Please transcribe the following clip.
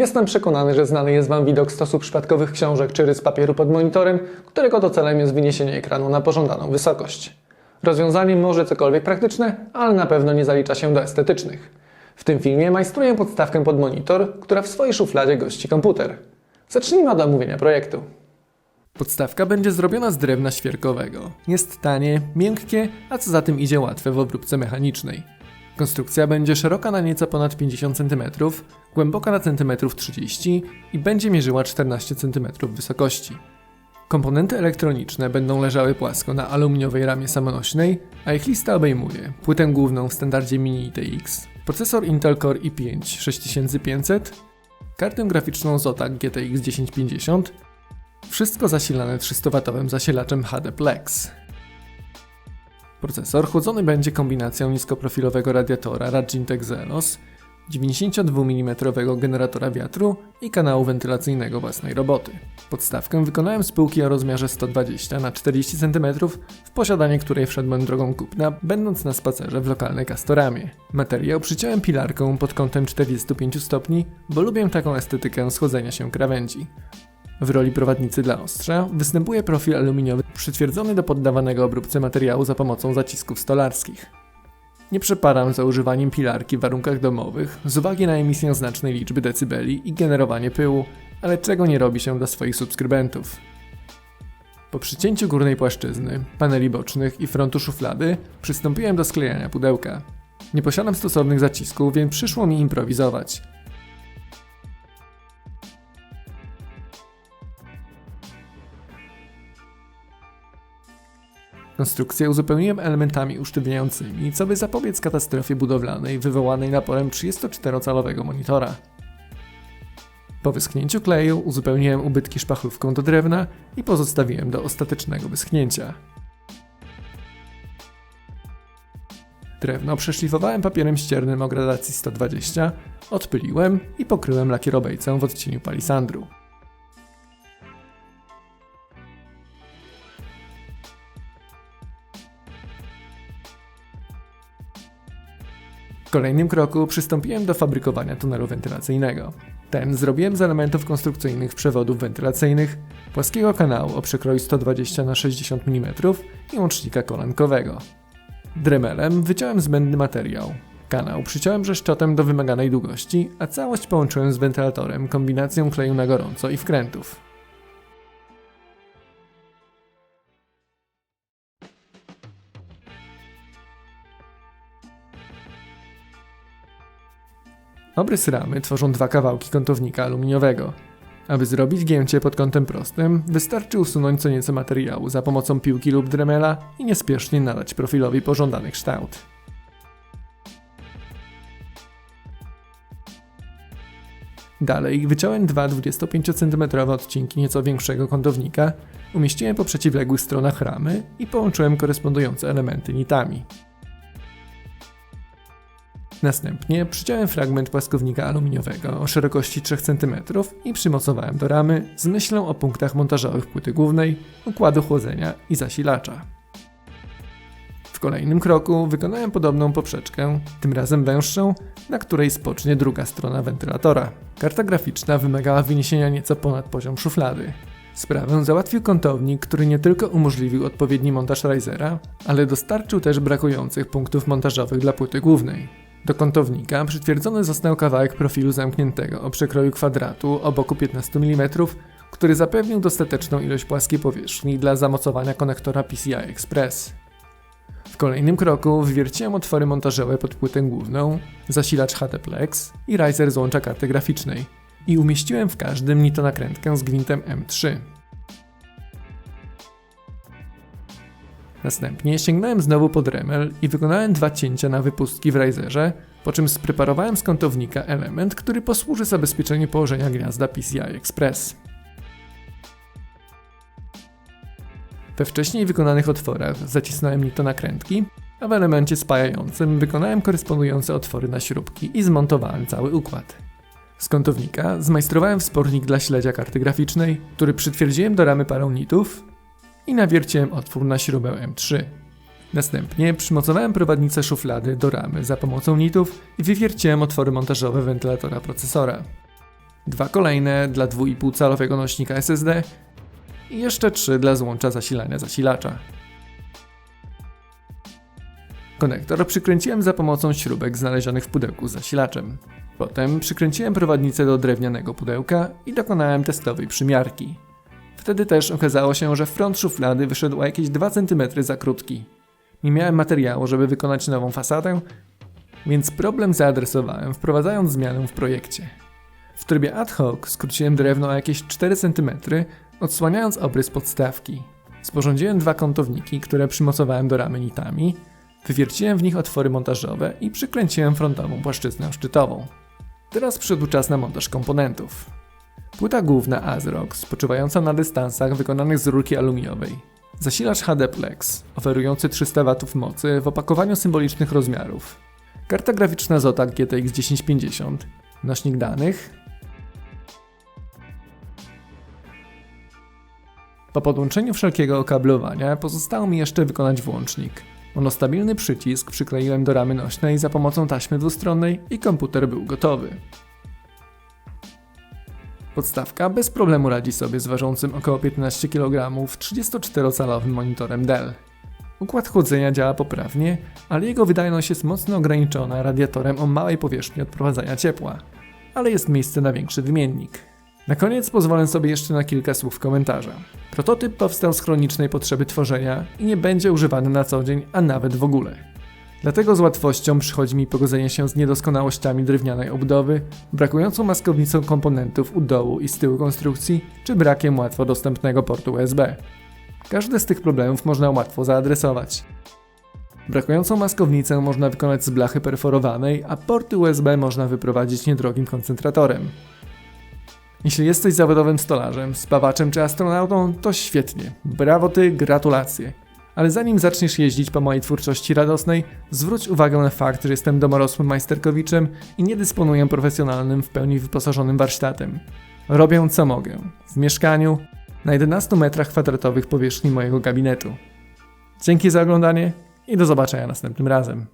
Jestem przekonany, że znany jest Wam widok stosu przypadkowych książek czy rys papieru pod monitorem, którego to celem jest wyniesienie ekranu na pożądaną wysokość. Rozwiązanie może cokolwiek praktyczne, ale na pewno nie zalicza się do estetycznych. W tym filmie majstruję podstawkę pod monitor, która w swojej szufladzie gości komputer. Zacznijmy od omówienia projektu. Podstawka będzie zrobiona z drewna świerkowego. Jest tanie, miękkie, a co za tym idzie łatwe w obróbce mechanicznej. Konstrukcja będzie szeroka na nieco ponad 50 cm, głęboka na centymetrów 30 i będzie mierzyła 14 cm wysokości. Komponenty elektroniczne będą leżały płasko na aluminiowej ramie samonośnej, a ich lista obejmuje płytę główną w standardzie Mini ITX, procesor Intel Core i5 6500, kartę graficzną Zotac GTX 1050, wszystko zasilane 300W zasilaczem HD Plex. Procesor chłodzony będzie kombinacją niskoprofilowego radiatora Ragintech Xenos, 92 mm generatora wiatru i kanału wentylacyjnego własnej roboty. Podstawkę wykonałem z półki o rozmiarze 120 na 40 cm, w posiadanie której wszedłem drogą kupna, będąc na spacerze w lokalnej Castoramie. Materiał przyciąłem pilarką pod kątem 45 stopni, bo lubię taką estetykę schodzenia się krawędzi. W roli prowadnicy dla ostrza występuje profil aluminiowy przytwierdzony do poddawanego obróbce materiału za pomocą zacisków stolarskich. Nie przeparam za używaniem pilarki w warunkach domowych z uwagi na emisję znacznej liczby decybeli i generowanie pyłu, ale czego nie robi się dla swoich subskrybentów. Po przycięciu górnej płaszczyzny, paneli bocznych i frontu szuflady przystąpiłem do sklejania pudełka. Nie posiadam stosownych zacisków, więc przyszło mi improwizować. Konstrukcję uzupełniłem elementami usztywniającymi, co by zapobiec katastrofie budowlanej wywołanej naporem 34-calowego monitora. Po wyschnięciu kleju uzupełniłem ubytki szpachlówką do drewna i pozostawiłem do ostatecznego wyschnięcia. Drewno przeszlifowałem papierem ściernym o gradacji 120, odpyliłem i pokryłem lakierobejcą w odcieniu palisandru. W kolejnym kroku przystąpiłem do fabrykowania tunelu wentylacyjnego. Ten zrobiłem z elementów konstrukcyjnych przewodów wentylacyjnych, płaskiego kanału o przekroju 120 na 60 mm i łącznika kolankowego. Dremelem wyciąłem zbędny materiał. Kanał przyciąłem brzeszczotem do wymaganej długości, a całość połączyłem z wentylatorem kombinacją kleju na gorąco i wkrętów. Obrys ramy tworzą dwa kawałki kątownika aluminiowego. Aby zrobić gięcie pod kątem prostym, wystarczy usunąć co nieco materiału za pomocą piłki lub dremela i niespiesznie nadać profilowi pożądany kształt. Dalej wyciąłem dwa 25 cm odcinki nieco większego kątownika, umieściłem po przeciwległych stronach ramy i połączyłem korespondujące elementy nitami. Następnie przyciąłem fragment płaskownika aluminiowego o szerokości 3 cm i przymocowałem do ramy z myślą o punktach montażowych płyty głównej, układu chłodzenia i zasilacza. W kolejnym kroku wykonałem podobną poprzeczkę, tym razem węższą, na której spocznie druga strona wentylatora. Karta graficzna wymagała wyniesienia nieco ponad poziom szuflady. Sprawę załatwił kątownik, który nie tylko umożliwił odpowiedni montaż risera, ale dostarczył też brakujących punktów montażowych dla płyty głównej. Do kątownika przytwierdzony został kawałek profilu zamkniętego o przekroju kwadratu o boku 15 mm, który zapewnił dostateczną ilość płaskiej powierzchni dla zamocowania konektora PCI Express. W kolejnym kroku wywierciłem otwory montażowe pod płytę główną, zasilacz HTPlex i riser złącza karty graficznej i umieściłem w każdym nitonakrętkę z gwintem M3. Następnie sięgnąłem znowu pod remel i wykonałem dwa cięcia na wypustki w riserze, po czym spreparowałem z kątownika element, który posłuży zabezpieczeniu położenia gniazda PCI Express. We wcześniej wykonanych otworach zacisnąłem nitonakrętki, a w elemencie spajającym wykonałem korespondujące otwory na śrubki i zmontowałem cały układ. Z kątownika zmajstrowałem wspornik dla śledzia karty graficznej, który przytwierdziłem do ramy parą nitów i nawierciłem otwór na śrubę M3. Następnie przymocowałem prowadnicę szuflady do ramy za pomocą nitów i wywierciłem otwory montażowe wentylatora procesora. dwa kolejne dla 2,5 calowego nośnika SSD i jeszcze trzy dla złącza zasilania zasilacza. Konektor przykręciłem za pomocą śrubek znalezionych w pudełku z zasilaczem. Potem przykręciłem prowadnicę do drewnianego pudełka i dokonałem testowej przymiarki. Wtedy też okazało się, że front szuflady wyszedł o jakieś 2 cm za krótki. Nie miałem materiału, żeby wykonać nową fasadę, więc problem zaadresowałem wprowadzając zmianę w projekcie. W trybie ad hoc skróciłem drewno o jakieś 4 cm, odsłaniając obrys podstawki. Sporządziłem dwa kątowniki, które przymocowałem do ramy nitami, wywierciłem w nich otwory montażowe i przykręciłem frontową płaszczyznę szczytową. Teraz przyszedł czas na montaż komponentów. Płyta główna ASRock spoczywająca na dystansach wykonanych z rurki aluminiowej. Zasilacz HD Plex oferujący 300 W mocy w opakowaniu symbolicznych rozmiarów. Karta graficzna Zotac GTX 1050. Nośnik danych. Po podłączeniu wszelkiego okablowania pozostało mi jeszcze wykonać włącznik. Monostabilny przycisk przykleiłem do ramy nośnej za pomocą taśmy dwustronnej i komputer był gotowy. Podstawka bez problemu radzi sobie z ważącym około 15 kg 34-calowym monitorem Dell. Układ chłodzenia działa poprawnie, ale jego wydajność jest mocno ograniczona radiatorem o małej powierzchni odprowadzania ciepła. Ale jest miejsce na większy wymiennik. Na koniec pozwolę sobie jeszcze na kilka słów komentarza. Prototyp powstał z chronicznej potrzeby tworzenia i nie będzie używany na co dzień, a nawet w ogóle. Dlatego z łatwością przychodzi mi pogodzenie się z niedoskonałościami drewnianej obudowy, brakującą maskownicą komponentów u dołu i z tyłu konstrukcji, czy brakiem łatwo dostępnego portu USB. Każdy z tych problemów można łatwo zaadresować. Brakującą maskownicę można wykonać z blachy perforowanej, a porty USB można wyprowadzić niedrogim koncentratorem. Jeśli jesteś zawodowym stolarzem, spawaczem czy astronautą, to świetnie. Brawo ty, gratulacje. Ale zanim zaczniesz jeździć po mojej twórczości radosnej, zwróć uwagę na fakt, że jestem domorosłym majsterkowiczem i nie dysponuję profesjonalnym, w pełni wyposażonym warsztatem. Robię co mogę. W mieszkaniu, na 11 metrach kwadratowych powierzchni mojego gabinetu. Dzięki za oglądanie i do zobaczenia następnym razem.